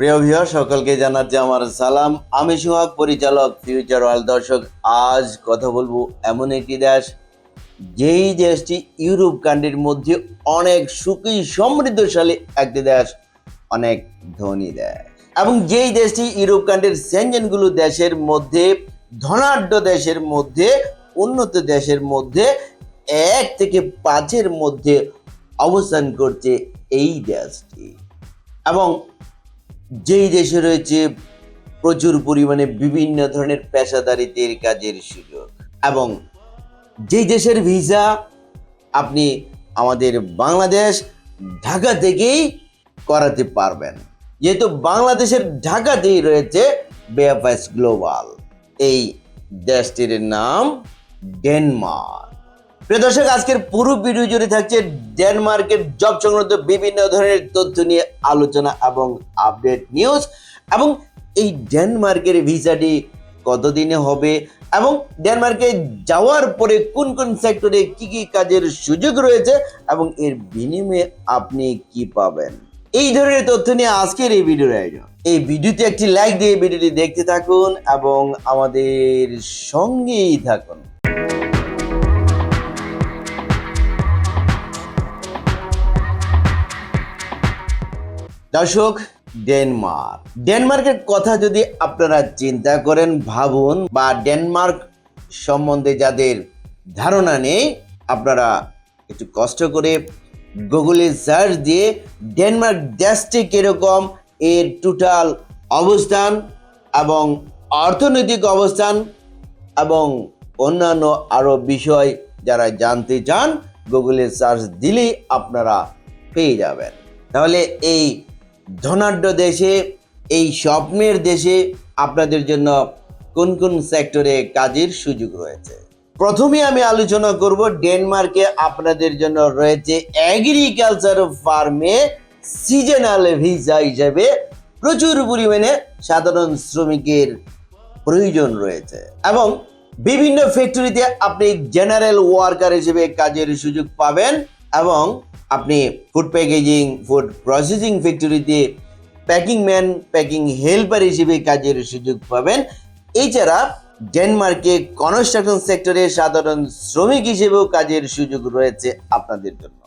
প্রিয় ভিউয়ার, সকলকে জানাচ্ছি আমার সালাম। আমি সোহাগ, পরিচালক ফিউচার ওয়ার্ল্ড দর্শক। আজ কথা বলব এমন একটি দেশ, যেই দেশটি ইউরোপ কান্ট্রির মধ্যে অনেক সুখী, সমৃদ্ধশালী একটি দেশ, অনেক ধনী দেশ। এবং যেই দেশটি ইউরোপ কান্ট্রির সেনজেনগুলো দেশের মধ্যে, ধনাঢ্য দেশের মধ্যে, উন্নত দেশের মধ্যে, এক থেকে পাঁচের মধ্যে অবস্থান করছে এই দেশটি। এবং যেই দেশে রয়েছে প্রচুর পরিমাণে বিভিন্ন ধরনের পেশাদারিত্বের কাজের সুযোগ। এবং যেই দেশের ভিসা আপনি আমাদের বাংলাদেশ, ঢাকা থেকেই করাতে পারবেন। যেহেতু বাংলাদেশের ঢাকাতেই রয়েছে বেএফএস গ্লোবাল এই দেশটির নাম ডেনমার্ক। প্রিয় দর্শক, আজকের পুরো ভিডিও জুড়ে থাকছে ডেনমার্কের জব সংক্রান্ত বিভিন্ন ধরনের তথ্য নিয়ে আলোচনা এবং আপডেট নিউজ। এবং এই ডেনমার্কের ভিসাটি কতদিনে হবে এবং ডেনমার্কে যাওয়ার পরে কোন কোন সেক্টরে কি কি কাজের সুযোগ রয়েছে এবং এর বিনিময়ে আপনি কি পাবেন? এই ধরনের তথ্য নিয়ে আজকের এই ভিডিওর আয়োজন। এই ভিডিওতে একটি লাইক দিয়ে ভিডিওটি দেখতে থাকুন এবং আমাদের সঙ্গেই থাকুন। দর্শক, ডেনমার্ক। ডেনমার্কের কথা যদি আপনারা চিন্তা করেন, ভাবুন বা ডেনমার্ক সম্বন্ধে যাদের ধারণা নেই, আপনারা একটু কষ্ট করে গুগলে সার্চ দিয়ে ডেনমার্ক দেশটি কীরকম, এর টোটাল অবস্থান এবং অর্থনৈতিক অবস্থান এবং অন্যান্য আরও বিষয় যারা জানতে চান, গুগলে সার্চ দিলেই আপনারা পেয়ে যাবেন। তাহলে এই ধনাঢ্য দেশে, এই স্বপ্নের দেশে আপনাদের জন্য কোন কোন সেক্টরে কাজের সুযোগ রয়েছে? প্রথমে আমি আলোচনা করব ডেনমার্কে আপনাদের জন্য রয়েছে অ্যাগ্রিকালচার ফার্মে সিজনাল ভিসা হিসেবে প্রচুর পরিমাণে সাধারণ শ্রমিকের প্রয়োজন রয়েছে এবং বিভিন্ন ফ্যাক্টরিতে আপনি জেনারেল ওয়ার্কার হিসেবে কাজের সুযোগ পাবেন এবং আপনি ফুড প্যাকেজিং ফুড প্রসেসিং ফ্যাক্টরিতে প্যাকিং ম্যান প্যাকিং হেল্পার হিসেবে কাজের সুযোগ পাবেন। এছাড়া ডেনমার্কে কনস্ট্রাকশন সেক্টরে সাধারণ শ্রমিক হিসেবেও কাজের সুযোগ রয়েছে আপনাদের জন্য।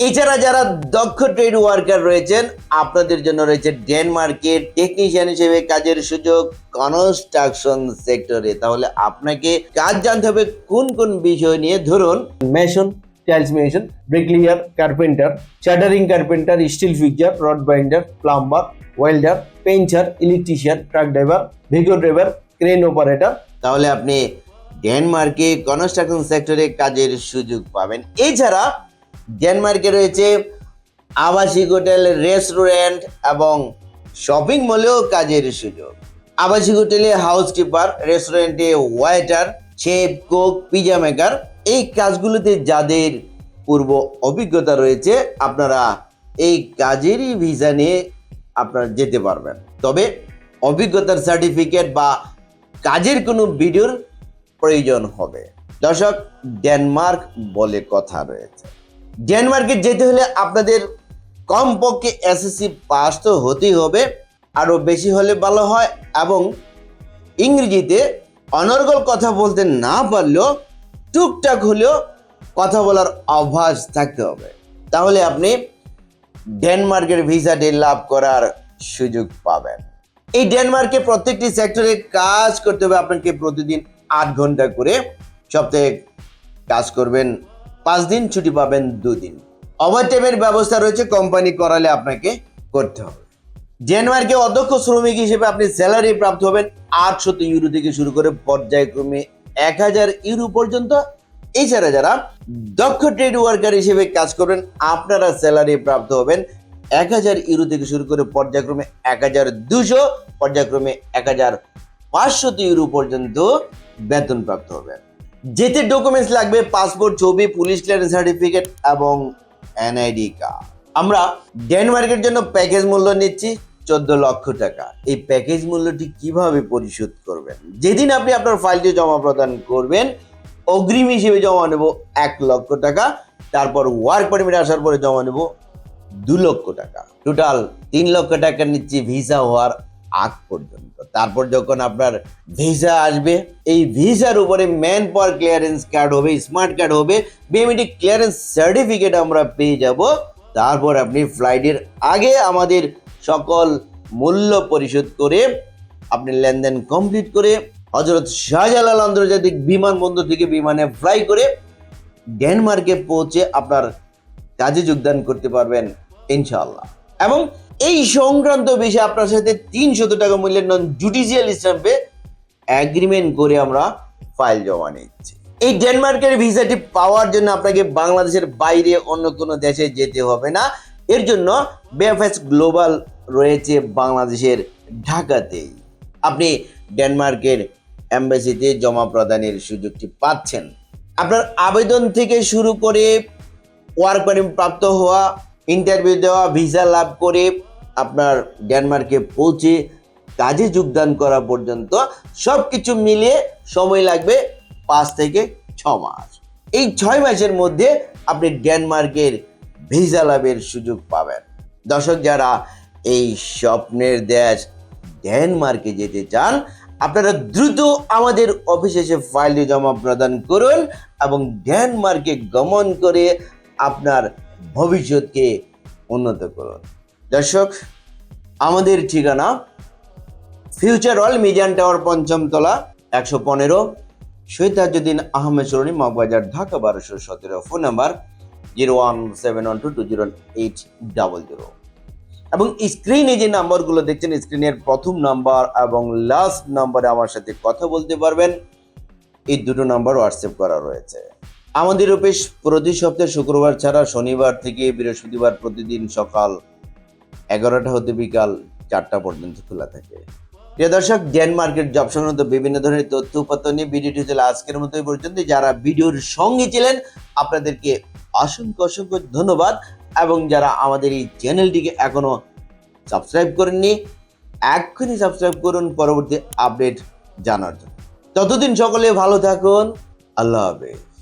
এছাড়া যারা দক্ষ ট্রেড ওয়ার্কার রয়েছেন, আপনাদের জন্য রয়েছে ডেনমার্কে টেকনিশিয়ান হিসেবে কাজের সুযোগ কনস্ট্রাকশন সেক্টরে তাহলে আপনাকে কাজ জানতে হবে কোন কোন বিষয় নিয়ে। ধরুন, mason tiles mason bricklayer carpenter shuttering carpenter steel fixer rod binder plumber welder painter electrician truck driver Vigo driver crane operator তাহলে আপনি ডেনমার্কে কনস্ট্রাকশন সেক্টরে কাজের সুযোগ পাবেন। এছাড়া ডেনমার্কে রয়েছে আবাসিক হোটেল রেস্টুরেন্ট এবং শপিং মলেও কাজের সুযোগ। আবাসিক হোটেলে হাউসকিপার রেস্টুরেন্টে waiter chef cook pizza maker এই কাজগুলোতে যাদের পূর্ব অভিজ্ঞতা রয়েছে, আপনারা এই কাজেরই ভিসা নিয়ে আপনারা যেতে পারবেন। তবে অভিজ্ঞতার সার্টিফিকেট বা কাজের কোনো ভিডিওর প্রয়োজন হবে। দর্শক, ডেনমার্ক বলে কথা রয়েছে। ডেনমার্কে যেতে হলে আপনাদের কমপক্ষে এসএসসি পাস তো হতেই হবে। আরও বেশি হলে ভালো হয় এবং ইংরেজিতে অনর্গল কথা বলতে না পারলেও টুকটাক হলেও কথা বলার অভ্যাস থাকতে হবে। তাহলে আপনি ডেনমার্কের ভিসাটি লাভ করার সুযোগ পাবেন। এই ডেনমার্কে প্রত্যেকটি সেক্টরে কাজ করতে হবে। আপনাকে প্রতিদিন আট ঘণ্টা করে সপ্তাহে কাজ করবেন। পাঁচ দিন, ছুটি পাবেন দুদিন। ওভার টাইমের ব্যবস্থা রয়েছে, কোম্পানি করালে আপনাকে করতে হবে। ডেনমার্কে অধ্যক্ষ শ্রমিক হিসেবে আপনি স্যালারি প্রাপ্ত হবেন আটশত ইউরো থেকে শুরু করে পর্যায়ক্রমে এক হাজার ইউরো পর্যন্ত। এছাড়া যারা দক্ষ ট্রেড ওয়ার্কার হিসেবে কাজ করবেন, আপনারা স্যালারি প্রাপ্ত হবেন এক হাজার ইউরো থেকে শুরু করে পর্যায়ক্রমে এক হাজার দুশো পর্যায়ক্রমে এক হাজার পাঁচশত ইউরো পর্যন্ত বেতন প্রাপ্ত হবেন। যেতে ডকুমেন্টস লাগবে পাসপোর্ট ছবি পুলিশ ক্লিয়ারেন্স সার্টিফিকেট এবং এনআইডি কার্ড আমরা ডেনমার্কের জন্য প্যাকেজ মূল্য নিচ্ছি। চোদ্দ লক্ষ টাকা। এই প্যাকেজ মূল্যটি কীভাবে পরিশোধ করবেন? যেদিন আপনি আপনার ফাইলটি জমা প্রদান করবেন, অগ্রিম হিসেবে জমা নেব এক লক্ষ টাকা, তারপর ওয়ার্ক পারমিট আসার পরে জমা নেব দু লক্ষ টাকা। টোটাল তিন লক্ষ টাকা নিচ্ছি ভিসা হওয়ার আগ পর্যন্ত। তারপর যখন আপনার ভিসা আসবে, এই ভিসার উপরে ম্যান পাওয়ার ক্লিয়ারেন্স কার্ড হবে স্মার্ট কার্ড হবে বিএমইটি ক্লিয়ারেন্স সার্টিফিকেট আমরা পেয়ে যাব। তারপর আপনি ফ্লাইটের আগে আমাদের সকল মূল্য পরিশোধ করে আপনি লেনদেন কমপ্লিট করে হজরত শাহজালাল আন্তর্জাতিক বিমানবন্দর থেকে বিমানে ফ্লাই করে ডেনমার্কে পৌঁছে আপনার কাজে যোগদান করতে পারবেন, ইনশাআল্লাহ। এবং এই সংক্রান্ত বিষয়ে আপনার সাথে তিনশত টাকা মূল্যের নন জুডিশিয়াল স্ট্যাম্পে অ্যাগ্রিমেন্ট করে আমরা ফাইল জমা নিচ্ছি। এই ডেনমার্কের ভিসাটি পাওয়ার জন্য আপনাকে বাংলাদেশের বাইরে অন্য কোনো দেশে যেতে হবে না। এর জন্য বিএফএস গ্লোবাল রয়েছে বাংলাদেশের ঢাকাতেই। আপনি ডেনমার্কের এম্বাসিতে জমা প্রদানের সুযোগটি পাচ্ছেন। আপনার আবেদন থেকে শুরু করে ওয়ার্ক পারমিট প্রাপ্ত হওয়া, ইন্টারভিউ দেওয়া, ভিসা লাভ করে আপনার ডেনমার্কে পৌঁছে কাজে যোগদান করা পর্যন্ত সব কিছু মিলিয়ে সময় লাগবে পাঁচ থেকে ছ মাস। এই ছয় মাসের মধ্যে আপনি ডেনমার্কের ভিসা লাভের সুযোগ পাবেন। দর্শক যারা এই স্বপ্নের দেশ ডেনমার্কে যেতে চান, আপনারা দ্রুত আমাদের অফিসে এসে ফাইলটি জমা প্রদান করুন এবং ডেনমার্কে গমন করে আপনার ভবিষ্যৎকে উন্নত করুন। দর্শক, আমাদের ঠিকানা ফিউচার অল মিডিয়ান টাওয়ার পঞ্চম তলা একশো পনেরো শহীদাজুদ্দিন আহমেদ সরণি, মগবাজার, ঢাকা, বারোশো সতেরো, phone number zero one seven one two two zero eight double zero. এবং স্ক্রিনে যে নাম্বারগুলো দেখছেন স্ক্রিনের প্রথম নাম্বার এবং লাস্ট নাম্বারে আমার সাথে কথা বলতে পারবেন। এই দুটো নাম্বার হোয়াটসঅ্যাপ করা রয়েছে। আমাদের অফিস প্রতি সপ্তাহে শুক্রবার ছাড়া শনিবার থেকে বৃহস্পতিবার প্রতিদিন সকাল এগারোটা হতে বিকাল চারটা পর্যন্ত খোলা থাকে। প্রিয় দর্শক ডেনমার্কের জব সংক্রান্ত বিভিন্ন ধরনের তথ্য উপাত্ত নিয়ে ভিডিওটি ছিল আজকের মতো পর্যন্ত যারা ভিডিওর সঙ্গে ছিলেন, আপনাদেরকে অসংখ্য অসংখ্য ধন্যবাদ। এবং যারা আমাদের এই চ্যানেলটিকে এখনও সাবস্ক্রাইব করেননি, এক্ষুনি সাবস্ক্রাইব করুন, পরবর্তী আপডেট জানার জন্য। ততদিন সকলে ভালো থাকুন, আল্লাহ হাফেজ।